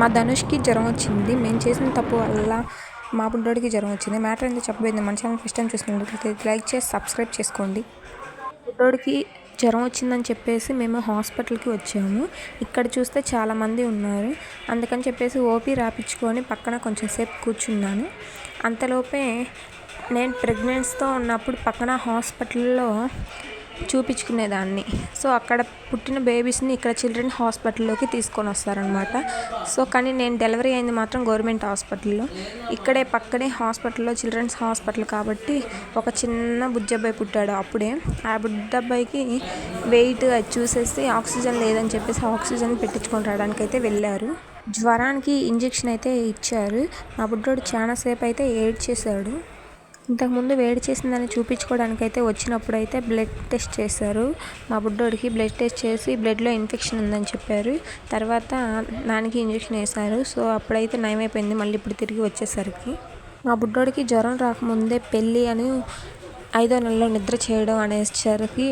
మా ధనుష్కి జ్వరం వచ్చింది. మేము చేసిన తప్పు వల్ల మా బుడ్డోడికి జ్వరం వచ్చింది. మ్యాటర్ ఎందుకు చెప్పబోయింది. మన ఛానల్ ఫస్ట్ టైం చూస్తున్నట్లయితే లైక్ చేసి సబ్స్క్రైబ్ చేసుకోండి. బుడ్డోడికి జ్వరం వచ్చిందని చెప్పేసి మేము హాస్పిటల్కి వచ్చాము. ఇక్కడ చూస్తే చాలామంది ఉన్నారు. అందుకని చెప్పేసి ఓపీ రాపించుకొని పక్కన కొంచెం సేపు కూర్చున్నాను. అంతలోపే నేను ప్రెగ్నెన్సీతో ఉన్నప్పుడు పక్కన హాస్పిటల్లో చూపించుకునేదాన్ని. సో అక్కడ పుట్టిన బేబీస్ని ఇక్కడ చిల్డ్రన్ హాస్పిటల్లోకి తీసుకొని వస్తారనమాట సో కానీ నేను డెలివరీ అయింది మాత్రం గవర్నమెంట్ హాస్పిటల్లో. ఇక్కడే పక్కనే హాస్పిటల్లో చిల్డ్రన్స్ హాస్పిటల్ కాబట్టి ఒక చిన్న బుజ్జబ్బాయి పుట్టాడు అప్పుడే. ఆ బుడ్డబ్బాయికి వెయిట్ అది చూసేసి ఆక్సిజన్ లేదని చెప్పేసి ఆక్సిజన్ పెట్టించుకొని రావడానికి అయితే వెళ్ళారు. జ్వరానికి ఇంజెక్షన్ అయితే ఇచ్చారు. మా బుడ్డోడు చాలాసేపు అయితే ఏడ్ చేశాడు ఇంతకుముందు వేడి చేసిందని చూపించుకోవడానికి అయితే వచ్చినప్పుడు అయితే బ్లడ్ టెస్ట్ చేశారు. మా బుడ్డోడికి బ్లడ్ టెస్ట్ చేసి బ్లడ్లో ఇన్ఫెక్షన్ ఉందని చెప్పారు. తర్వాత దానికి ఇంజెక్షన్ వేశారు. సో అప్పుడైతే నయమైపోయింది. మళ్ళీ ఇప్పుడు తిరిగి వచ్చేసరికి. మా బుడ్డోడికి జ్వరం రాకముందే పెళ్ళి అని ఐదో నెలలో నిద్ర చేయడం అనేసరికి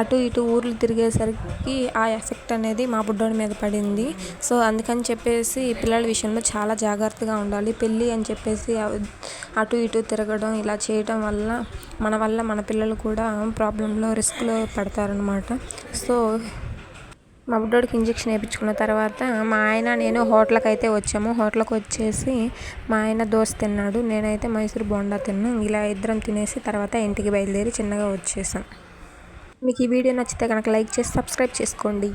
అటు ఇటు ఊర్లు తిరిగేసరికి ఆ ఎఫెక్ట్ అనేది మా బుడ్డోడి మీద పడింది. సో అందుకని చెప్పేసి పిల్లల విషయంలో చాలా జాగ్రత్తగా ఉండాలి. పెళ్ళి అని చెప్పేసి అటు ఇటు తిరగడం ఇలా చేయడం వల్ల మన వల్ల మన పిల్లలు కూడా ప్రాబ్లంలో రిస్క్లో పడతారనమాట సో మా బుడ్డోడికి ఇంజెక్షన్ వేయించుకున్న తర్వాత మా ఆయన నేను హోటల్కి అయితే వచ్చాము. హోటల్కి వచ్చేసి మా ఆయన దోశ తిన్నాడు. నేనైతే మైసూర్ బోండా తిన్నాను. ఇలా ఇద్దరం తినేసి తర్వాత ఇంటికి బయలుదేరి చిన్నగా వచ్చేసాం. మీకు ఈ వీడియో నచ్చితే కనుక లైక్ చేసి సబ్స్క్రైబ్ చేసుకోండి.